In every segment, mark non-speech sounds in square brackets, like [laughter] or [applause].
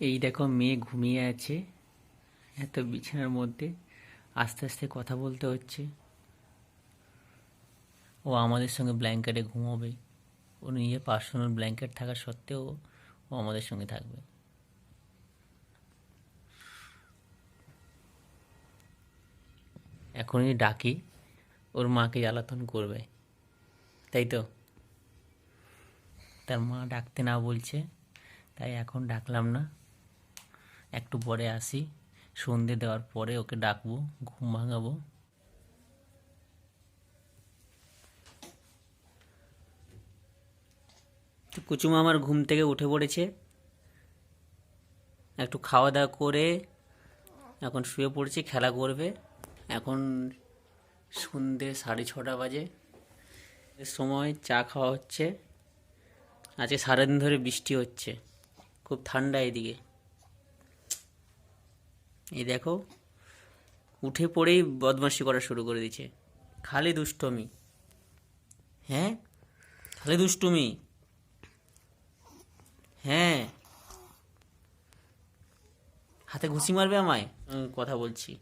এই দেখো মেয়ে ঘুমিয়ে আছে। এত বিছানার মধ্যে আস্তে আস্তে কথা বলতে হচ্ছে। ও আমাদের সঙ্গে ব্ল্যাঙ্কেটে ঘুমোবে। ও নিজের পার্সোনাল ব্ল্যাঙ্কেট থাকা সত্ত্বেও ও আমাদের সঙ্গে থাকবে। এখনই ডাকি, ওর মাকে জ্বালাতন করবে। তাই তো? তার মা ডাকতে না বলছে, তাই এখন ডাকলাম না। একটু পরে আসি। সন্ধে দেওয়ার পরে ওকে ডাকবো, ঘুম ভাঙাবো। কুচুমা আমার ঘুম থেকে উঠে পড়েছে। একটু খাওয়া দাওয়া করে এখন শুয়ে পড়েছি, খেলা করবে। এখন সন্ধে সাড়ে ছটা বাজে। সময় চা খাওয়া হচ্ছে। আজকে সারাদিন ধরে বৃষ্টি হচ্ছে। খুব ঠান্ডা এদিকে। এই দেখো উঠে পড়েই বদমাশি করা শুরু করে দিয়েছে খালি দুষ্টমি। হ্যাঁ? খালি দুষ্টুমি। হ্যাঁ? হাতে ঘুষি মারবে আমায়? আমি কথা বলছি।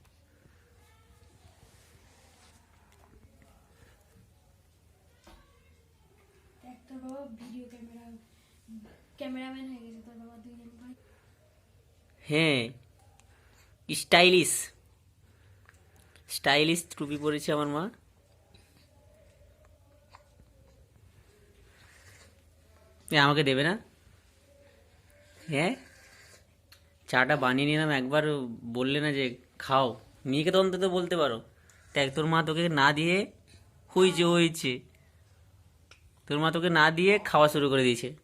হয়ে। স্টাইলিশ। স্টাইলিশ টুপি পরেছে আমার মা। আমাকে দেবে না? হ্যাঁ? চাটা বানিয়ে নিলাম, একবার বললে না যে খাও। মেয়েকে তো অন্তত বলতে পারো। দেখ, তোর মা তোকে না দিয়ে হয়েছে হয়েছে তোর মা তোকে না দিয়ে খাওয়া শুরু করে দিয়েছে।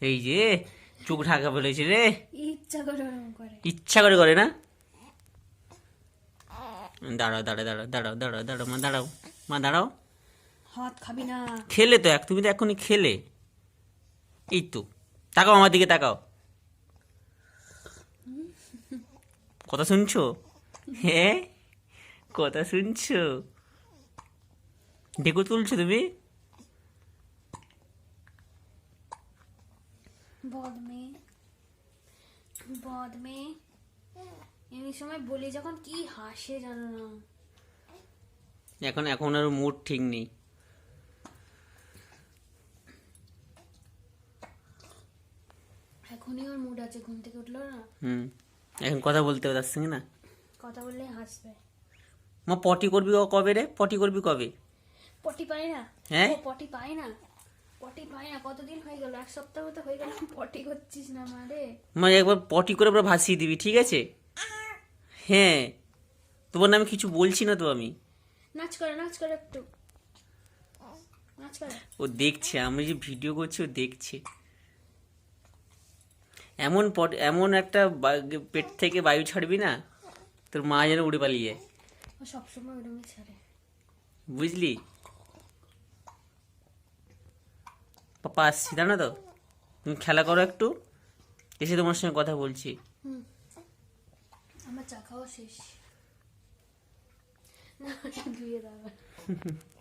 এই যে চোখ ঢাকা ফেলেছে রে। ইচ্ছা করে করে। ইচ্ছা করে করে না? দাঁড়াও দাঁড়াও দাঁড়াও দাঁড়াও দাঁড়াও দাঁড়াও মা দাঁড়াও মা দাঁড়াও। হাত খাবি না। খেলে তো এক তুমি তো এখনই খেলে। এই তো তাকাও আমার দিকে তাকাও। কথা শুনছো? হ্যাঁ কথা শুনছো? ডেকো তুলছো তুমি? বদ মেয়ে বদ মেয়ে এমনি সময় বলি যখন কি হাসে জানো না। এখন এখন আর মুড ঠিক নেই। এখনই ওর মুড আছে ঘুম থেকে উঠল না। হুম এখন কথা বলতে হবে তার সঙ্গে না? কথা বললে হাসবে। মা পটি করবি কবে রে? পটি করবি কবে? পটি পাই না? হ্যাঁ? পটি পাই না? পটি পাই না কতদিন হয়ে গেল? এক সপ্তাহ তো হয়ে গেল। [laughs] পটি করছিস না মারে মা একবার পটি করে পুরো ভাসিয়ে দিবি ঠিক আছে? হ্যাঁ। তোমার নামে কিছু বলছি না তো আমি। নাচ করে নাচ করে একটু। নাচ করে। ও দেখছে আমি যে ভিডিও করছি ও দেখছে। এমন পট এমন একটা পেট থেকে বায়ু ছাড়বি না তোর মা যেন উড়ে পালিয়ে যায়। সবসময় ওরমই ছাড়ে। বুঝলি? পাপা আসছি না তো? তুমি খেলা করো একটু এসে তোমার সঙ্গে কথা বলছি। আমার চা খাওয়া শেষ। না ধুয়ে [laughs]